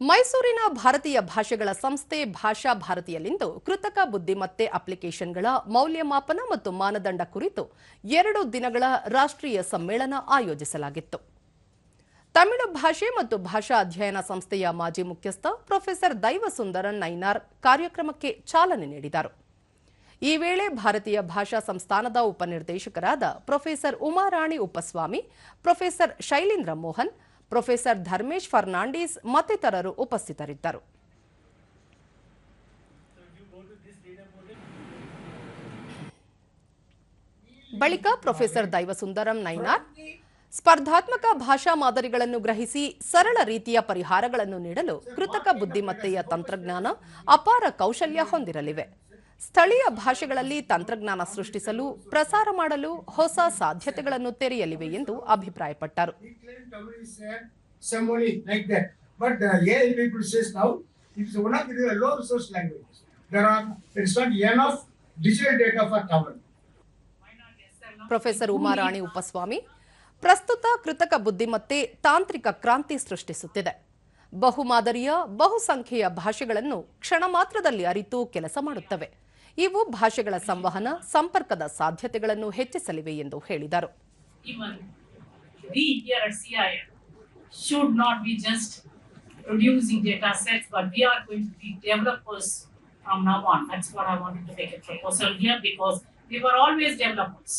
ಮೈಸೂರಿನ ಭಾರತೀಯ ಭಾಷೆಗಳ ಸಂಸ್ಥೆ ಭಾಷಾ ಭಾರತಿಯಲ್ಲಿಂದು ಕೃತಕ ಬುದ್ಧಿಮತ್ತೆ ಅಪ್ಲಿಕೇಶನ್ಗಳ ಮೌಲ್ಯಮಾಪನ ಮತ್ತು ಮಾನದಂಡ ಕುರಿತು ಎರಡು ದಿನಗಳ ರಾಷ್ಟ್ರೀಯ ಸಮ್ಮೇಳನ ಆಯೋಜಿಸಲಾಗಿತ್ತು. ತಮಿಳು ಭಾಷೆ ಮತ್ತು ಭಾಷಾ ಅಧ್ಯಯನ ಸಂಸ್ಥೆಯ ಮಾಜಿ ಮುಖ್ಯಸ್ಥ ಪ್ರೊಫೆಸರ್ ದೈವಸುಂದರನ್ ನೈನಾರ್ ಕಾರ್ಯಕ್ರಮಕ್ಕೆ ಚಾಲನೆ ನೀಡಿದರು. ಈ ವೇಳೆ ಭಾರತೀಯ ಭಾಷಾ ಸಂಸ್ಥಾನದ ಉಪನಿರ್ದೇಶಕರಾದ professor Umarani Upaswamy, professor Shailendra Mohan professor Dharmesh Fernandes ಮತ್ತಿತರರು ಉಪಸ್ಥಿತರಿದ್ದರು. ಬಳಿಕ ಪ್ರೊಫೆಸರ್ ದೈವಸುಂದರಂ ನೈನಾರ್ ಸ್ಪರ್ಧಾತ್ಮಕ ಭಾಷಾ ಮಾದರಿಗಳನ್ನು ಗ್ರಹಿಸಿ ಸರಳ ರೀತಿಯ ಪರಿಹಾರಗಳನ್ನು ನೀಡಲು ಕೃತಕ ಬುದ್ಧಿಮತ್ತೆಯ ತಂತ್ರಜ್ಞಾನ ಅಪಾರ ಕೌಶಲ್ಯ ಹೊಂದಿರಲಿವೆ. ಸ್ಥಳೀಯ ಭಾಷೆಗಳಲ್ಲಿ ತಂತ್ರಜ್ಞಾನ ಸೃಷ್ಟಿಸಲು ಪ್ರಸಾರ ಮಾಡಲು ಹೊಸ ಸಾಧ್ಯತೆಗಳನ್ನು ತೆರೆಯಲಿವೆ ಎಂದು ಅಭಿಪ್ರಾಯಪಟ್ಟರು. Uh. ಪ್ರೊಫೆಸರ್ ಉಮಾರಾಣಿ ಉಪಸ್ವಾಮಿ ಪ್ರಸ್ತುತ ಕೃತಕ ಬುದ್ಧಿಮತ್ತೆ ತಾಂತ್ರಿಕ ಕ್ರಾಂತಿ ಸೃಷ್ಟಿಸುತ್ತಿದೆ. ಬಹುಮಾದರಿಯ ಬಹುಸಂಖ್ಯೆಯ ಭಾಷೆಗಳನ್ನು ಕ್ಷಣ ಮಾತ್ರದಲ್ಲಿ ಅರಿತು ಕೆಲಸ ಮಾಡುತ್ತವೆ. ಇವು ಭಾಷೆಗಳ ಸಂವಹನ ಸಂಪರ್ಕದ ಸಾಧ್ಯತೆಗಳನ್ನು ಹೆಚ್ಚಿಸಲಿವೆ ಎಂದು ಹೇಳಿದರು should not be just producing data sets, but we are going to be developers from now on. That's what I wanted to make a proposal here because we were always developers.